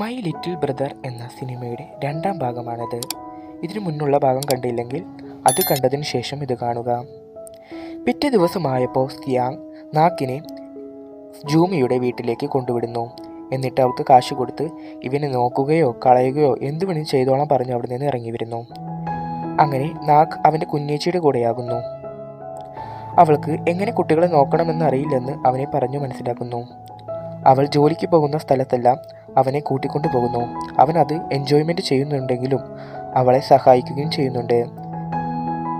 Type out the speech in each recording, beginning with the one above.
My little brother എന്ന സിനിമയുടെ രണ്ടാം ഭാഗമാണിത്. ഇതിനു മുന്നുള്ള ഭാഗം കണ്ടില്ലെങ്കിൽ അത് കണ്ടതിന് ശേഷം ഇത് കാണുക. പിറ്റേ ദിവസമായപ്പോൾ സിയാങ് നാക്കിനെ ജൂമിയുടെ വീട്ടിലേക്ക് കൊണ്ടുവിടുന്നു. എന്നിട്ട് അവൾക്ക് കാശ് കൊടുത്ത് ഇവനെ നോക്കുകയോ കളയുകയോ എന്തു വേണമെങ്കിലും ചെയ്തോളാം പറഞ്ഞ് അവിടെ നിന്ന് ഇറങ്ങി വരുന്നു. അങ്ങനെ നാക്ക് അവന്റെ കുഞ്ഞേച്ചിയുടെ കൂടെയാകുന്നു. അവൾക്ക് എങ്ങനെ കുട്ടികളെ നോക്കണമെന്ന് അറിയില്ലെന്ന് അവനെ പറഞ്ഞു മനസ്സിലാക്കുന്നു. അവൾ ജോലിക്ക് പോകുന്ന സ്ഥലത്തെല്ലാം അവനെ കൂട്ടിക്കൊണ്ടു പോകുന്നു. അവൻ അത് എൻജോയ്മെന്റ് ചെയ്യുന്നുണ്ടെങ്കിലും അവളെ സഹായിക്കുകയും ചെയ്യുന്നുണ്ട്.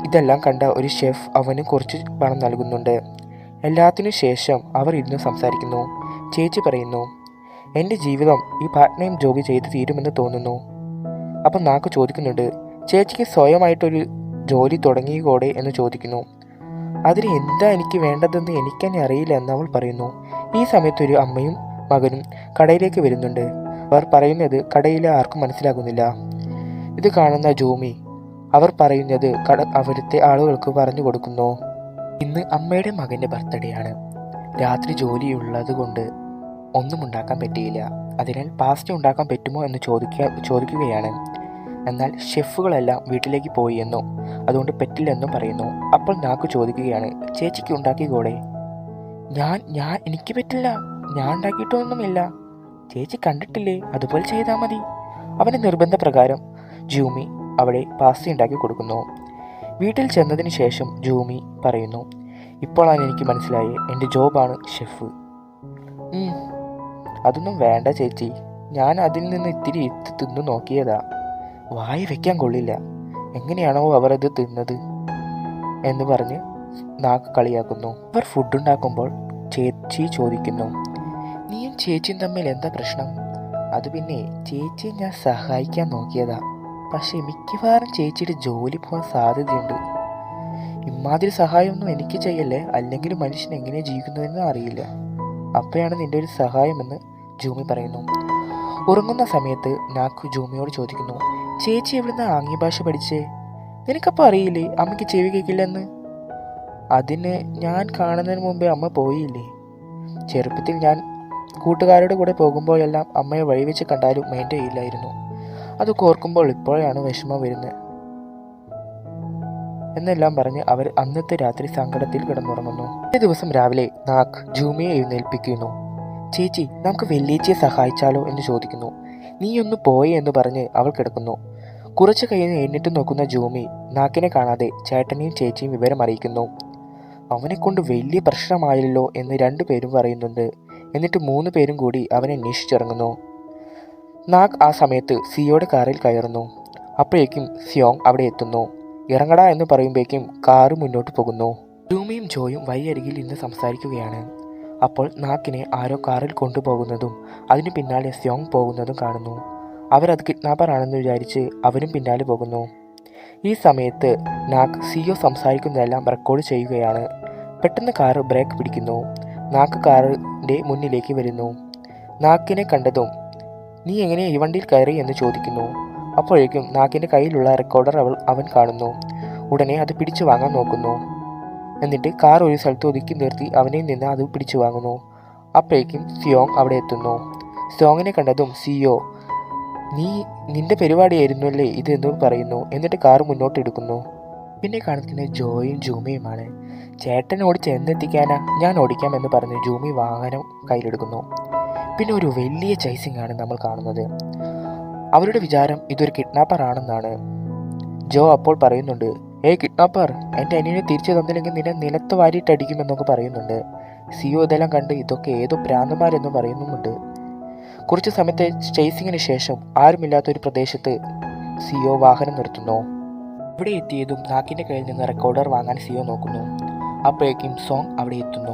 ഇതെല്ലാം കണ്ട ഒരു ഷെഫ് അവന് കുറച്ച് പണം നൽകുന്നുണ്ട്. എല്ലാത്തിനു ശേഷം അവർ ഇരുന്ന് സംസാരിക്കുന്നു. ചേച്ചി പറയുന്നു എന്റെ ജീവിതം ഈ പാർട്ട് ടൈം ജോബ് ചെയ്ത് തീരുമെന്ന് തോന്നുന്നു. അപ്പം നാക്ക് ചോദിക്കുന്നുണ്ട് ചേച്ചിക്ക് സ്വയമായിട്ടൊരു ജോലി തുടങ്ങിയോടെ എന്ന് ചോദിക്കുന്നു. അതിന് എന്താ എനിക്ക് വേണ്ടതെന്ന് എനിക്കെന്നെ അറിയില്ല എന്ന് അവൾ പറയുന്നു. ഈ സമയത്ത് ഒരു അമ്മയും മകനും കടയിലേക്ക് വരുന്നുണ്ട്. അവർ പറയുന്നത് കടയിലെ ആർക്കും മനസ്സിലാകുന്നില്ല. ഇത് കാണുന്ന ജോമി അവർ പറയുന്നത് കട അവിടുത്തെ ആളുകൾക്ക് പറഞ്ഞു കൊടുക്കുന്നു. ഇന്ന് അമ്മയുടെ മകന്റെ ബർത്ത്ഡേ ആണ്. രാത്രി ജോലിയുള്ളത് കൊണ്ട് ഒന്നും ഉണ്ടാക്കാൻ പറ്റിയില്ല. അതിനാൽ പാസ്ത ഉണ്ടാക്കാൻ പറ്റുമോ എന്ന് ചോദിക്കുക ചോദിക്കുകയാണ്. എന്നാൽ ഷെഫുകളെല്ലാം വീട്ടിലേക്ക് പോയി എന്നും അതുകൊണ്ട് പറ്റില്ലെന്നും പറയുന്നു. അപ്പോൾ നാക്ക് ചോദിക്കുകയാണ് ചേച്ചിക്ക് ഉണ്ടാക്കിക്കൂടെ ഞാൻ ഞാൻ എനിക്ക് പറ്റില്ല. ഞാൻ ഉണ്ടാക്കിയിട്ടൊന്നുമില്ല. ചേച്ചി കണ്ടിട്ടില്ലേ? അതുപോലെ ചെയ്താൽ മതി. അവന്റെ നിർബന്ധപ്രകാരം ജൂമി അവിടെ പാസ്ത ഉണ്ടാക്കി കൊടുക്കുന്നു. വീട്ടിൽ ചെന്നതിന് ശേഷം ജൂമി പറയുന്നു ഇപ്പോഴാണ് എനിക്ക് മനസ്സിലായി എന്റെ ജോബാണ് ഷെഫ്. അതൊന്നും വേണ്ട ചേച്ചി. ഞാൻ അതിൽ നിന്ന് ഇത്തിരി ഇത്ത് തിന്നു നോക്കിയതാ. വായി വെക്കാൻ കൊള്ളില്ല. എങ്ങനെയാണോ അവർ അത് തിന്നത്. എന്ന് പറഞ്ഞ് നാക്ക് കളിയാക്കുന്നു. അവർ ഫുഡ് ഉണ്ടാക്കുമ്പോൾ ചേച്ചി ചോദിക്കുന്നു നീയും ചേച്ചിയും തമ്മിൽ എന്താ പ്രശ്നം? അത് പിന്നെ ചേച്ചിയെ ഞാൻ സഹായിക്കാൻ നോക്കിയതാ. പക്ഷെ മിക്കവാറും ചേച്ചിയുടെ ജോലി പോകാൻ സാധ്യതയുണ്ട്. ഇമാതിരി സഹായമൊന്നും എനിക്ക് ചെയ്യല്ലേ? അല്ലെങ്കിൽ മനുഷ്യൻ എങ്ങനെ ജീവിക്കുന്നതെന്ന് അറിയില്ല. അപ്പോഴാണ് നിന്റെ ഒരു സഹായമെന്ന് ജൂമി പറയുന്നു. ഉറങ്ങുന്ന സമയത്ത് നാക്കു ജൂമിയോട് ചോദിക്കുന്നു ചേച്ചി എവിടുന്ന ആംഗ്യ ഭാഷ പഠിച്ചേ? നിനക്കപ്പോൾ അറിയില്ലേ അമ്മയ്ക്ക് ചെവി കേൾക്കില്ലെന്ന്? അതിന് ഞാൻ കാണുന്നതിന് മുമ്പേ അമ്മ പോയില്ലേ? ചെറുപ്പത്തിൽ ഞാൻ കൂട്ടുകാരുടെ കൂടെ പോകുമ്പോഴെല്ലാം അമ്മയെ വഴിവെച്ച് കണ്ടാലും മൈൻഡ് ചെയ്യില്ലായിരുന്നു അത് കോർക്കുമ്പോൾ ഇപ്പോഴാണ് വിഷമം വരുന്നത്. എന്നെല്ലാം പറഞ്ഞ് അവർ അന്നത്തെ രാത്രി സങ്കടത്തിൽ കിടന്നുറങ്ങുന്നു. ഒരു ദിവസം രാവിലെ നാക്ക് ജൂമിയെ എഴുന്നേൽപ്പിക്കുന്നു. ചേച്ചി നമുക്ക് വെല്ലേച്ചിയെ സഹായിച്ചാലോ എന്ന് ചോദിക്കുന്നു. നീ ഒന്ന് പോയേ എന്ന് പറഞ്ഞ് അവൾ കിടക്കുന്നു. കുറച്ച് കഴിഞ്ഞ് എഴുന്നേറ്റ് നോക്കുന്ന ജൂമി നാക്കിനെ കാണാതെ ചേട്ടനെയും ചേച്ചിയും വിവരം അറിയിക്കുന്നു. അവനെക്കൊണ്ട് വലിയ പ്രശ്നമായല്ലോ എന്ന് രണ്ടുപേരും പറയുന്നുണ്ട്. എന്നിട്ട് മൂന്ന് പേരും കൂടി അവനെ അന്വേഷിച്ചിറങ്ങുന്നു. നാഗ് ആ സമയത്ത് സിയോയുടെ കാറിൽ കയറുന്നു. അപ്പോഴേക്കും സിയോങ് അവിടെ എത്തുന്നു. ഇറങ്ങടാ എന്ന് പറയുമ്പോഴേക്കും കാറ് മുന്നോട്ട് പോകുന്നു. ജൂമിയും ജോയും വഴിയരികിൽ ഇന്ന് സംസാരിക്കുകയാണ്. അപ്പോൾ നാക്കിനെ ആരോ കാറിൽ കൊണ്ടുപോകുന്നതും അതിന് പിന്നാലെ സിയോങ് പോകുന്നതും കാണുന്നു. അവരത് കിഡ്നാപ്പർ ആണെന്ന് വിചാരിച്ച് അവരും പിന്നാലെ പോകുന്നു. ഈ സമയത്ത് നാക്ക് സിയോ സംസാരിക്കുന്നതെല്ലാം റെക്കോർഡ് ചെയ്യുകയാണ്. പെട്ടെന്ന് കാറ് ബ്രേക്ക് പിടിക്കുന്നു. നാക്ക് കാറിന്റെ മുന്നിലേക്ക് വരുന്നു. നാക്കിനെ കണ്ടതും നീ എങ്ങനെ ഈ വണ്ടിയിൽ കയറി? എന്ന് ചോദിക്കുന്നു. അപ്പോഴേക്കും നാക്കിന്റെ കയ്യിലുള്ള റെക്കോർഡർ അവൾ അവൻ കാണുന്നു. ഉടനെ അത് പിടിച്ചു വാങ്ങാൻ നോക്കുന്നു. എന്നിട്ട് കാർ ഒരു സ്ഥലത്ത് ഒതുക്കി നിർത്തി അവനിൽ നിന്ന് അത് പിടിച്ചു വാങ്ങുന്നു. അപ്പോഴേക്കും സിയോങ് അവിടെ എത്തുന്നു. സിയോങ്ങിനെ കണ്ടതും സിയോ നീ നിന്റെ പരിപാടിയായിരുന്നല്ലേ എന്ന് പറയുന്നു. എന്നിട്ട് കാർ മുന്നോട്ട് എടുക്കുന്നു. പിന്നെ കാണിക്കുന്നത് ജോയും ജൂമിയുമാണ് ചേട്ടൻ ഓടിച്ച് എന്തെത്തിക്കാനാ? ഞാൻ ഓടിക്കാം എന്ന് പറഞ്ഞ് ജൂമി വാഹനം കയ്യിലെടുക്കുന്നു. പിന്നെ ഒരു വലിയ ചൈസിങ് ആണ് നമ്മൾ കാണുന്നത്. അവരുടെ വിചാരം ഇതൊരു കിഡ്നാപ്പർ ആണെന്നാണ്. ജോ അപ്പോൾ പറയുന്നുണ്ട് ഏ കിഡ്നാപ്പർ എന്റെ അനിയനെ തിരിച്ചു തന്നില്ലെങ്കിൽ നിന്നെ നിലത്ത് വാരിയിട്ടടിക്കുമെന്നൊക്കെ പറയുന്നുണ്ട്. സിയോ ഇതെല്ലാം കണ്ട് ഇതൊക്കെ ഏതോ ഭ്രാന്തന്മാരെന്നും പറയുന്നുമുണ്ട്. കുറച്ച് സമയത്തെ ചേസിങ്ങിന് ശേഷം ആരുമില്ലാത്ത ഒരു പ്രദേശത്ത് സിയോ വാഹനം നിർത്തുന്നു. ഇവിടെ എത്തിയതും നാക്കിന്റെ കയ്യിൽ നിന്ന് റെക്കോർഡർ വാങ്ങാൻ സിയോ നോക്കുന്നു. അപ്പോഴേക്കും സോങ് അവിടെ എത്തുന്നു.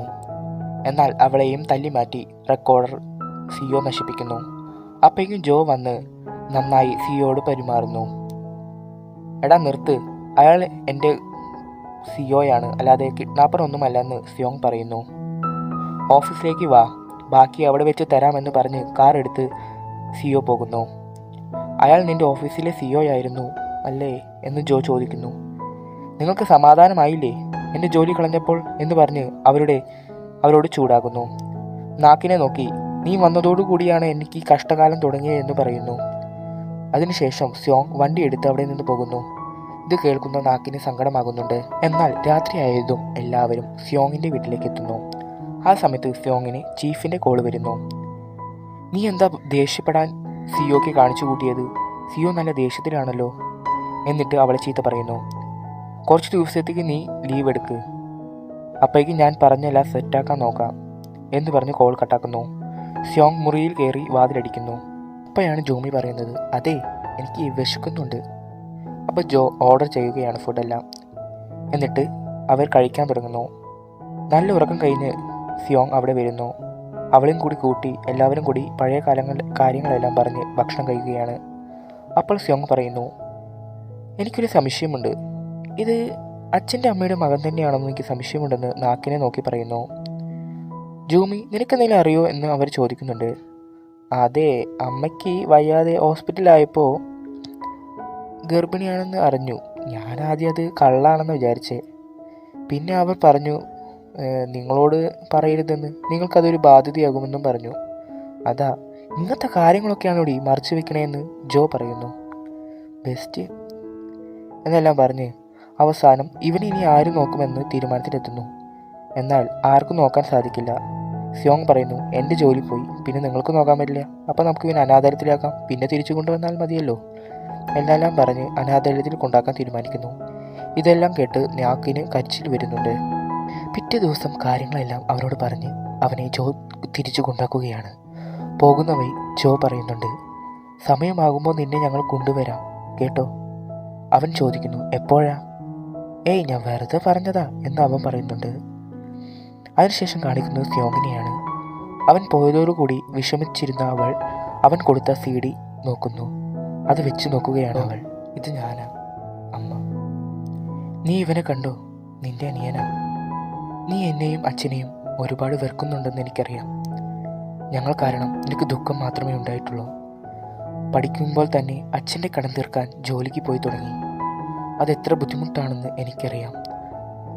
എന്നാൽ അവളെയും തല്ലി മാറ്റി റെക്കോർഡർ സിയോ നശിപ്പിക്കുന്നു. അപ്പോഴേക്കും ജോ വന്ന് നന്നായി സിയോട് പെരുമാറുന്നു. എടാ നിർത്ത്. അയാൾ എന്റെ സിയോയാണ്. അല്ലാതെ കിഡ്നാപ്പർ ഒന്നുമല്ലെന്ന് സിയോങ് പറയുന്നു. ഓഫീസിലേക്ക് വാ. ബാക്കി അവിടെ വെച്ച് തരാമെന്ന് പറഞ്ഞ് കാർ എടുത്ത് സിയോ പോകുന്നു. അയാൾ നിന്റെ ഓഫീസിലെ സിയോ ആയിരുന്നു അല്ലേ എന്ന് ജോ ചോദിക്കുന്നു. നിങ്ങൾക്ക് സമാധാനമായില്ലേ? എന്റെ ജോലി കളഞ്ഞപ്പോൾ എന്ന് പറഞ്ഞ് അവരുടെ അവരോട് ചൂടാകുന്നു. നാക്കിനെ നോക്കി നീ വന്നതോടുകൂടിയാണ് എനിക്ക് ഈ കഷ്ടകാലം തുടങ്ങിയതെന്ന് പറയുന്നു. അതിനുശേഷം സ്യോങ് വണ്ടി എടുത്ത് അവിടെ നിന്ന് പോകുന്നു. ഇത് കേൾക്കുന്ന നാക്കിന് സങ്കടമാകുന്നുണ്ട്. എന്നാൽ രാത്രിയായതും എല്ലാവരും സ്യോങ്ങിന്റെ വീട്ടിലേക്ക് എത്തുന്നു. ആ സമയത്ത് സ്യോങ്ങിന് ചീഫിന്റെ കോൾ വരുന്നു. നീ എന്താ ദേഷ്യപ്പെടാൻ സിയോക്ക് കാണിച്ചു കൂട്ടിയത്? സിയോ നല്ല ദേഷ്യത്തിലാണല്ലോ. എന്നിട്ട് അവളെ ചീത്ത പറയുന്നു. കുറച്ച് ദിവസത്തേക്ക് നീ ലീവ് എടുക്ക്. അപ്പോഴേക്കും ഞാൻ പറഞ്ഞെല്ലാം സെറ്റാക്കാൻ നോക്കാം എന്ന് പറഞ്ഞ് കോൾ കട്ടാക്കുന്നു സ്യോങ് മുറിയിൽ കയറി വാതിലടിക്കുന്നു. അപ്പോഴാണ് ജോമി പറയുന്നത് അതെ എനിക്ക് വിശക്കുന്നുണ്ട്. അപ്പോൾ ജോ ഓർഡർ ചെയ്യുകയാണ് ഫുഡെല്ലാം എന്നിട്ട് അവർ കഴിക്കാൻ തുടങ്ങുന്നു. നല്ല ഉറക്കം കഴിഞ്ഞ് സിയോങ് അവിടെ വരുന്നു. അവളെയും കൂടി കൂട്ടി എല്ലാവരും കൂടി പഴയ കാലങ്ങൾ കാര്യങ്ങളെല്ലാം പറഞ്ഞ് ഭക്ഷണം കഴിക്കുകയാണ്. അപ്പോൾ സിയോങ് പറയുന്നു എനിക്കൊരു സംശയമുണ്ട്. ഇത് അച്ഛന്റെ അമ്മയുടെ മകൻ തന്നെയാണെന്ന് എനിക്ക് സംശയമുണ്ടെന്ന് നാക്കിനെ നോക്കി പറയുന്നു. ജൂമി നിനക്കെന്തെങ്കിലും അറിയോ എന്ന് അവർ ചോദിക്കുന്നുണ്ട്. അതെ അമ്മയ്ക്ക് വയ്യാതെ ഹോസ്പിറ്റലായപ്പോൾ ഗർഭിണിയാണെന്ന് അറിഞ്ഞു. ഞാൻ ആദ്യം അത് കള്ളാണെന്ന് വിചാരിച്ചേ. പിന്നെ അവർ പറഞ്ഞു "ഏഹ്, നിങ്ങളോട് പറയരുതെന്ന്. നിങ്ങൾക്കതൊരു ബാധ്യതയാകുമെന്നും പറഞ്ഞു. അതാ ഇങ്ങനത്തെ കാര്യങ്ങളൊക്കെയാണോ ഈ മറച്ചു വെക്കണേന്ന് ജോ പറയുന്നു. ബെസ്റ്റ്. എന്നെല്ലാം പറഞ്ഞ് അവസാനം ഇവൻ ഇനി ആര് നോക്കുമെന്ന് തീരുമാനത്തിലെത്തുന്നു. എന്നാൽ ആർക്കും നോക്കാൻ സാധിക്കില്ല. സിയോങ് പറയുന്നു എന്റെ ജോലി പോയി. പിന്നെ നിങ്ങൾക്ക് നോക്കാൻ പറ്റില്ല. അപ്പോൾ നമുക്ക് ഇവൻ അനാഥാലയത്തിലാക്കാം. പിന്നെ തിരിച്ചു കൊണ്ടുവന്നാൽ മതിയല്ലോ. എന്നെല്ലാം പറഞ്ഞ് അനാഥാലയത്തിൽ കൊണ്ടാക്കാൻ തീരുമാനിക്കുന്നു. ഇതെല്ലാം കേട്ട് നാക്കിന് കരിച്ചിൽ വരുന്നുണ്ട്. പിറ്റേ ദിവസം കാര്യങ്ങളെല്ലാം അവനോട് പറഞ്ഞ് അവനെ ജോ തിരിച്ചു കൊണ്ടാക്കുകയാണ് പോകുന്ന വഴി ജോ പറയുന്നുണ്ട് സമയമാകുമ്പോൾ നിന്നെ ഞങ്ങൾ കൊണ്ടുവരാം. കേട്ടോ? അവൻ ചോദിക്കുന്നു എപ്പോഴാ? ഏയ് ഞാൻ വെറുതെ പറഞ്ഞതാ എന്ന് അവൻ പറയുന്നുണ്ട്. അതിനുശേഷം കാണിക്കുന്നത് സ്യോമിനിയാണ്. അവൻ പോയതോടുകൂടി വിഷമിച്ചിരുന്ന അവൾ അവൻ കൊടുത്ത സി ഡി നോക്കുന്നു. അത് വെച്ച് നോക്കുകയാണ് അവൾ. ഇത് ഞാനാ അമ്മ. നീ ഇവനെ കണ്ടോ? നിന്റെ അനിയനാ. നീ എന്നെയും അച്ഛനെയും ഒരുപാട് വെറുക്കുന്നുണ്ടെന്ന് എനിക്കറിയാം. ഞങ്ങൾ കാരണം എനിക്ക് ദുഃഖം മാത്രമേ ഉണ്ടായിട്ടുള്ളൂ. പഠിക്കുമ്പോൾ തന്നെ അച്ഛന്റെ കടം തീർക്കാൻ ജോലിക്ക് പോയി തുടങ്ങി. അതെത്ര ബുദ്ധിമുട്ടാണെന്ന് എനിക്കറിയാം.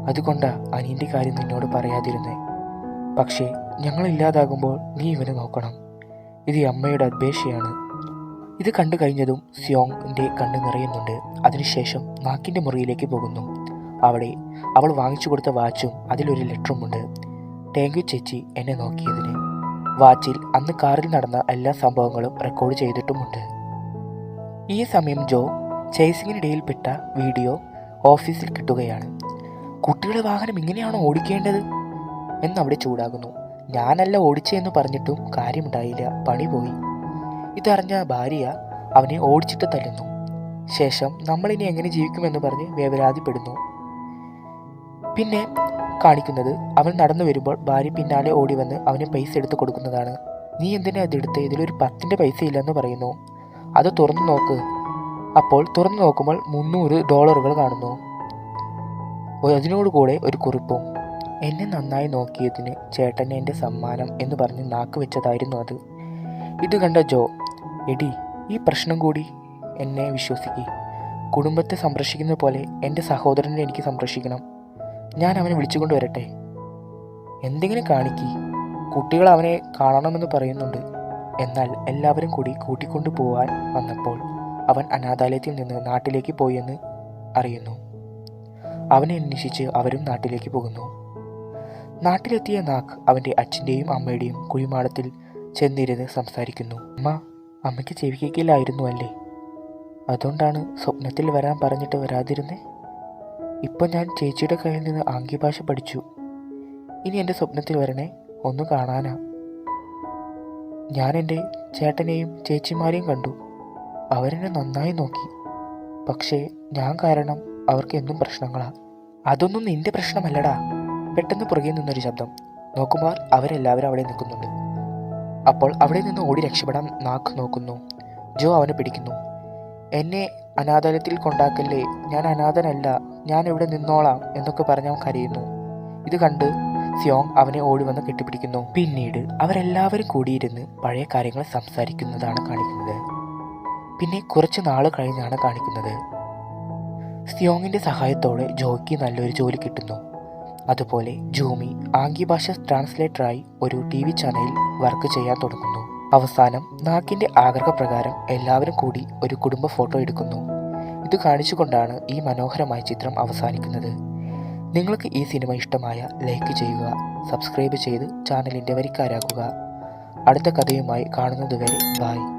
അതുകൊണ്ട് അനിയന്റെ കാര്യം നിന്നോട് പറയാതിരുന്നേ. പക്ഷേ ഞങ്ങളില്ലാതാകുമ്പോൾ നീ ഇവനെ നോക്കണം. ഇത് അമ്മയുടെ അപേക്ഷയാണ്. ഇത് കണ്ടു കഴിഞ്ഞതും സിയോങ്ങിന്റെ കണ്ണ് നിറയുന്നുണ്ട്. അതിനുശേഷം നാക്കിന്റെ മുറിയിലേക്ക് പോകുന്നു. അവിടെ അവൾ വാങ്ങിച്ചു കൊടുത്ത വാച്ചും അതിലൊരു ലെറ്ററുമുണ്ട്. താങ്ക് യു ചേച്ചി എന്നെ നോക്കിയതിന്. വാച്ചിൽ അന്ന് കാറിൽ നടന്ന എല്ലാ സംഭവങ്ങളും റെക്കോർഡ് ചെയ്തിട്ടുമുണ്ട്. ഈ സമയം ജോ ചേസിങ്ങിനിടയിൽപ്പെട്ട വീഡിയോ ഓഫീസിൽ കിട്ടുകയാണ്. കുട്ടികളുടെ വാഹനം ഇങ്ങനെയാണോ ഓടിക്കേണ്ടത്? എന്നവിടെ ചൂടാകുന്നു. ഞാനല്ല ഓടിച്ചതെന്ന് പറഞ്ഞിട്ടും കാര്യമുണ്ടായില്ല. പണി പോയി. ഇതറിഞ്ഞ ഭാര്യ അവനെ ഓടിച്ചിട്ട് തല്ലുന്നു. ശേഷം നമ്മളിനി എങ്ങനെ ജീവിക്കുമെന്ന് പറഞ്ഞ് വേവലാതിപ്പെടുന്നു. പിന്നെ കാണിക്കുന്നത് അവൻ നടന്നു വരുമ്പോൾ ഭാര്യ പിന്നാലെ ഓടി വന്ന് അവന് പൈസ എടുത്ത് കൊടുക്കുന്നതാണ്. നീ എന്തിനാ അതെടുത്ത് ഇതിലൊരു പത്തിന്റെ പൈസ ഇല്ലെന്ന് പറയുന്നു. അത് തുറന്നു നോക്ക്. അപ്പോൾ തുറന്നു നോക്കുമ്പോൾ മുന്നൂറ് ഡോളറുകൾ കാണുന്നു. അതിനോടുകൂടെ അതിനോട് കൂടെ ഒരു കുറിപ്പും. എന്നെ നന്നായി നോക്കിയതിന് ചേട്ടന് എന്റെ സമ്മാനം എന്ന് പറഞ്ഞ് നാക്ക് വെച്ചതായിരുന്നു അത്. ഇത് കണ്ട ജോ എടി ഈ പ്രശ്നം കൂടി എന്നെ വിശ്വസിക്കി. കുടുംബത്തെ സംരക്ഷിക്കുന്ന പോലെ എന്റെ സഹോദരനെ എനിക്ക് സംരക്ഷിക്കണം. ഞാൻ അവനെ വിളിച്ചുകൊണ്ട് വരട്ടെ. എന്തെങ്കിലും കാണിക്കി. കുട്ടികൾ അവനെ കാണണമെന്ന് പറയുന്നുണ്ട്. എന്നാൽ എല്ലാവരും കൂടി കൂട്ടിക്കൊണ്ടു പോവാൻ വന്നപ്പോൾ അവൻ അനാഥാലയത്തിൽ നിന്ന് നാട്ടിലേക്ക് പോയെന്ന് അറിയുന്നു. അവനെ അന്വേഷിച്ച് അവരും നാട്ടിലേക്ക് പോകുന്നു. നാട്ടിലെത്തിയ നാക്ക് അവന്റെ അച്ഛന്റെയും അമ്മയുടെയും കുഴിമാടത്തിൽ ചെന്നിരുന്ന് സംസാരിക്കുന്നു. അമ്മ അമ്മയ്ക്ക് ചെവിക്കേക്കില്ലായിരുന്നു അല്ലേ? അതുകൊണ്ടാണ് സ്വപ്നത്തിൽ വരാൻ പറഞ്ഞിട്ട് വരാതിരുന്നേ? ഇപ്പം ഞാൻ ചേച്ചിയുടെ കയ്യിൽ നിന്ന് ആംഗ്യഭാഷ പഠിച്ചു. ഇനി എന്റെ സ്വപ്നത്തിൽ വരണേ? ഒന്ന് കാണാനാ. ഞാൻ എന്റെ ചേട്ടനെയും ചേച്ചിമാരെയും കണ്ടു. അവരെന്നെ നന്നായി നോക്കി. പക്ഷേ ഞാൻ കാരണം അവർക്ക് എന്നും പ്രശ്നങ്ങളാ. അതൊന്നും നിന്റെ പ്രശ്നമല്ലടാ. പെട്ടെന്ന് പുറകെ നിന്നൊരു ശബ്ദം. നോക്കുമ്പോൾ അവരെല്ലാവരും അവിടെ നിൽക്കുന്നുണ്ട്. അപ്പോൾ അവിടെ നിന്ന് ഓടി രക്ഷപ്പെടാൻ നാക്ക് നോക്കുന്നു. ജോ അവനെ പിടിക്കുന്നു. എന്നെ അനാഥാലയത്തിൽ കൊണ്ടാക്കല്ലേ? ഞാൻ അനാഥനല്ല. ഞാൻ ഇവിടെ നിന്നോളാം എന്നൊക്കെ പറഞ്ഞ് അവൻ കരയുന്നു. ഇത് കണ്ട് സിയോങ് അവനെ ഓടി വന്ന് കെട്ടിപ്പിടിക്കുന്നു. പിന്നീട് അവരെല്ലാവരും കൂടിയിരുന്ന് പഴയ കാര്യങ്ങൾ സംസാരിക്കുന്നതാണ് കാണിക്കുന്നത്. പിന്നെ കുറച്ച് നാൾ കഴിഞ്ഞാണ് കാണിക്കുന്നത്. സിയോങ്ങിന്റെ സഹായത്തോടെ ജോയ്ക്ക് നല്ലൊരു ജോലി കിട്ടുന്നു. അതുപോലെ ജൂമി ആംഗ്യഭാഷ ട്രാൻസ്ലേറ്ററായി ഒരു ടി വി ചാനലിൽ വർക്ക് ചെയ്യാൻ തുടങ്ങുന്നു. അവസാനം നാക്കിന്റെ ആഗ്രഹപ്രകാരം എല്ലാവരും കൂടി ഒരു കുടുംബ ഫോട്ടോ എടുക്കുന്നു. ഇത് കാണിച്ചുകൊണ്ടാണ് ഈ മനോഹരമായ ചിത്രം അവസാനിക്കുന്നത്. നിങ്ങൾക്ക് ഈ സിനിമ ഇഷ്ടമായ ലൈക്ക് ചെയ്യുക സബ്സ്ക്രൈബ് ചെയ്ത് ചാനലിന്റെ വരിക്കാരാക്കുക. അടുത്ത കഥയുമായി കാണുന്നതുവരെ ബായ്